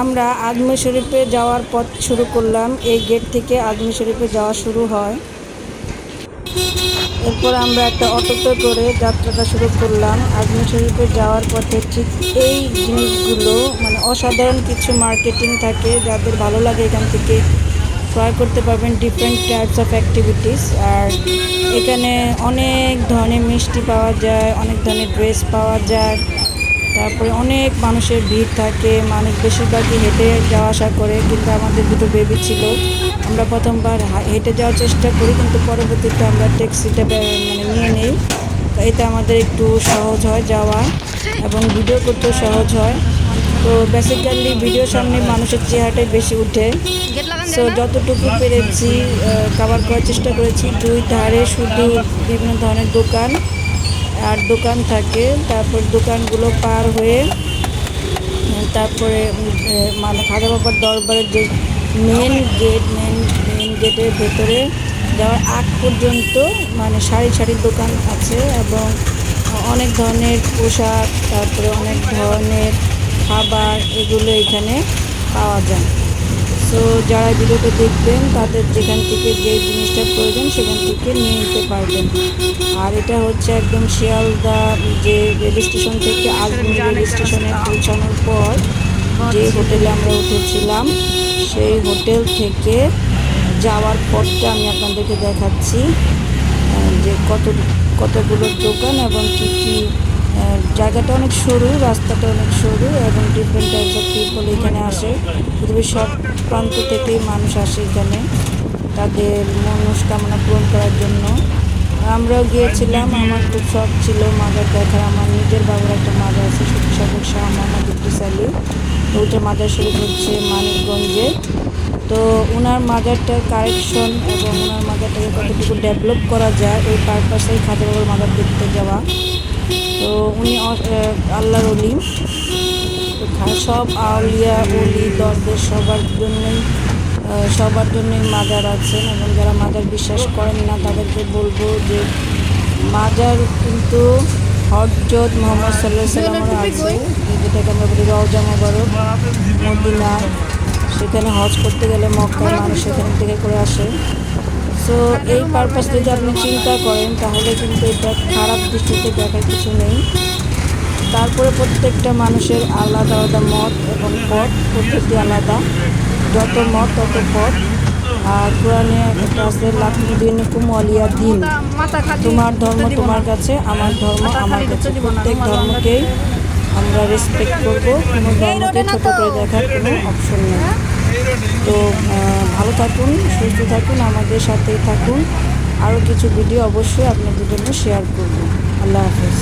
আমরা আজমির শরীফে যাওয়ার পথ শুরু করলাম। এই গেট থেকে আজমির শরীফে যাওয়া শুরু হয়। এরপর আমরা একটা অটোতে করে যাত্রাটা শুরু করলাম। আজমির শরীফে যাওয়ার পথে ঠিক এই জিনিসগুলো মানে অসাধারণ কিছু মার্কেটিং থাকে যাদের ভালো লাগে এখান থেকে ক্রয় করতে পারবেন ডিফারেন্ট টাইপস অফ অ্যাক্টিভিটিস আর এখানে অনেক ধরনের মিষ্টি পাওয়া যায়, অনেক ধরনের ড্রেস পাওয়া যায়। তারপরে অনেক মানুষের ভিড় থাকে, মানুষ বেশিরভাগই হেঁটে যাওয়া আসা করে, কিন্তু আমাদের দুটো বেবি ছিল। আমরা প্রথমবার হেঁটে যাওয়ার চেষ্টা করি, কিন্তু পরবর্তীতে আমরা ট্যাক্সিটা মানে নিয়ে নিই। এতে আমাদের একটু সহজ হয় যাওয়া, এবং ভিডিও করতেও সহজ হয়। তো বেসিক্যালি ভিডিওর সামনে মানুষের চেহারাটাই বেশি উঠে। সো যতটুকু পেরেছি কাভার করার চেষ্টা করেছি। দুই ধারে শুধু বিভিন্ন ধরনের দোকান। আর দোকান থাকে, তারপর দোকানগুলো পার হয়ে তারপরে মানে খাজা বাবার দরবারের যে মেন গেট মেন মেন গেটের ভেতরে যাওয়ার আগ পর্যন্ত মানে সারি সারি দোকান আছে এবং অনেক ধরনের পোশাক, তারপরে অনেক ধরনের খাবার এগুলো এখানে পাওয়া যায়। সো যারা ভিডিওটা দেখবেন, তাদের যেখান থেকে যে জিনিসটা প্রয়োজন, সেখান থেকে নিয়ে নিতে পারবেন। আর এটা হচ্ছে একদম শিয়ালদা, যে রেল স্টেশন থেকে আজমির রেল স্টেশনে পৌঁছানোর পর যে হোটেলে আমরা উঠেছিলাম, সেই হোটেল থেকে যাওয়ার পথটা আমি আপনাদেরকে দেখাচ্ছি, যে কত, কতগুলো দোকান এবং কী কী জায়গাটা অনেক সরু, রাস্তাটা অনেক সরু এবং ডিফারেন্ট টাইপস অফ পিপল এখানে আসে। পৃথিবীর সব প্রান্ত থেকেই মানুষ আসে এখানে, তাদের মনস্কামনা পূরণ করার জন্য। আমরাও গিয়েছিলাম, আমার খুব শখ ছিল মাজার দেখার, আমার নিজের বাবার একটা মাজার আছে সত্যি শাহ মোহাম্মদ ইদ্রিস আলী। ওইটা মাজার শরীফ হচ্ছে মানিকগঞ্জে। তো ওনার মাজারটার কারেকশন এবং ওনার মাজারটাকে কতটুকু ডেভেলপ করা যায়, ওই পারপাসেই খাজা বাবার মাজার দেখতে যাওয়া। তো উনি আল্লাহর অলি। সব আউলিয়া অলি দরদের সবার জন্যই সবার জন্যই মাজার আছেন এবং যারা মাজার বিশ্বাস করেন না তাদেরকে বলব যে মাজার কিন্তু হজরত মোহাম্মদ সাল্লাহ সাল্লামের আছে। যেটাকে আমরা বলি রওজা মোবারক। মদিনায়। সেখানে হজ করতে গেলে মক্কায় মানুষ সেখান থেকে করে আসে। সো এই পারপাস যদি আপনি চিন্তা করেন, তাহলে কিন্তু এটা খারাপ দৃষ্টিতে দেখার কিছু নেই। তারপরে প্রত্যেকটা মানুষের আলাদা আলাদা মত এবং পথ, প্রত্যেকটি আলাদা। যত মত, তত পথ। আর কোরআনে একটা আছে লাকুদ্দিন কুমলিয়া দিন। তোমার ধর্ম তোমার কাছে, আমার ধর্ম আমার কাছে। প্রত্যেক ধর্মকেই আমরা রেসপেক্ট করব। কোনো ধর্মকে ছোট করে দেখার কোনো অপশন নেই। তো ভালো থাকুন, সুস্থ থাকুন, আমাদের সাথেই থাকুন। আরও কিছু ভিডিও অবশ্যই আপনাদের জন্য শেয়ার করব। আল্লাহ হাফেজ।